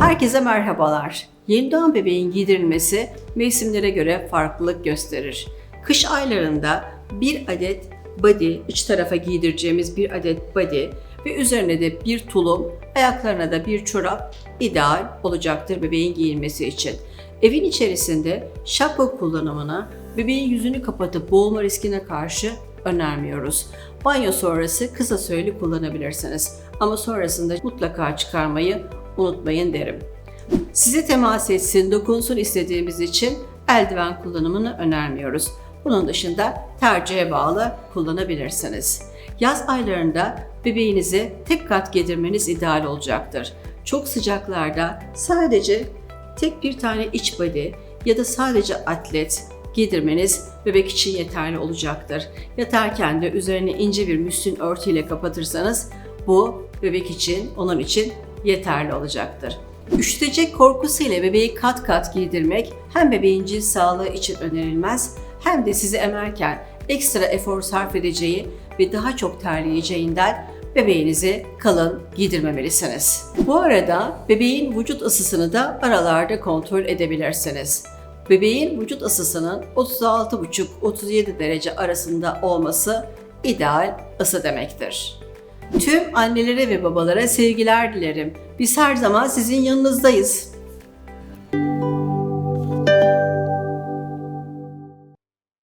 Herkese merhabalar. Yeni doğan bebeğin giydirilmesi mevsimlere göre farklılık gösterir. Kış aylarında bir adet body, iç tarafa giydireceğimiz bir adet body ve üzerine de bir tulum, ayaklarına da bir çorap ideal olacaktır bebeğin giyilmesi için. Evin içerisinde şapka kullanımına bebeğin yüzünü kapatıp boğulma riskine karşı önermiyoruz. Banyo sonrası kısa süreli kullanabilirsiniz ama sonrasında mutlaka çıkarmayı unutmayın derim. Size temas etsin, dokunsun istediğimiz için eldiven kullanımını önermiyoruz. Bunun dışında tercihe bağlı kullanabilirsiniz. Yaz aylarında bebeğinizi tek kat giydirmeniz ideal olacaktır. Çok sıcaklarda sadece tek bir tane iç body ya da sadece atlet giydirmeniz bebek için yeterli olacaktır. Yatarken de üzerine ince bir müslin örtüyle kapatırsanız bu bebek için, onun için yeterli olacaktır. Üşütecek korkusuyla bebeği kat kat giydirmek hem bebeğin cilt sağlığı için önerilmez hem de sizi emerken ekstra efor sarf edeceği ve daha çok terleyeceğinden bebeğinizi kalın giydirmemelisiniz. Bu arada bebeğin vücut ısısını da aralarda kontrol edebilirsiniz. Bebeğin vücut ısısının 36,5-37 derece arasında olması ideal ısı demektir. Tüm annelere ve babalara sevgiler dilerim. Biz her zaman sizin yanınızdayız.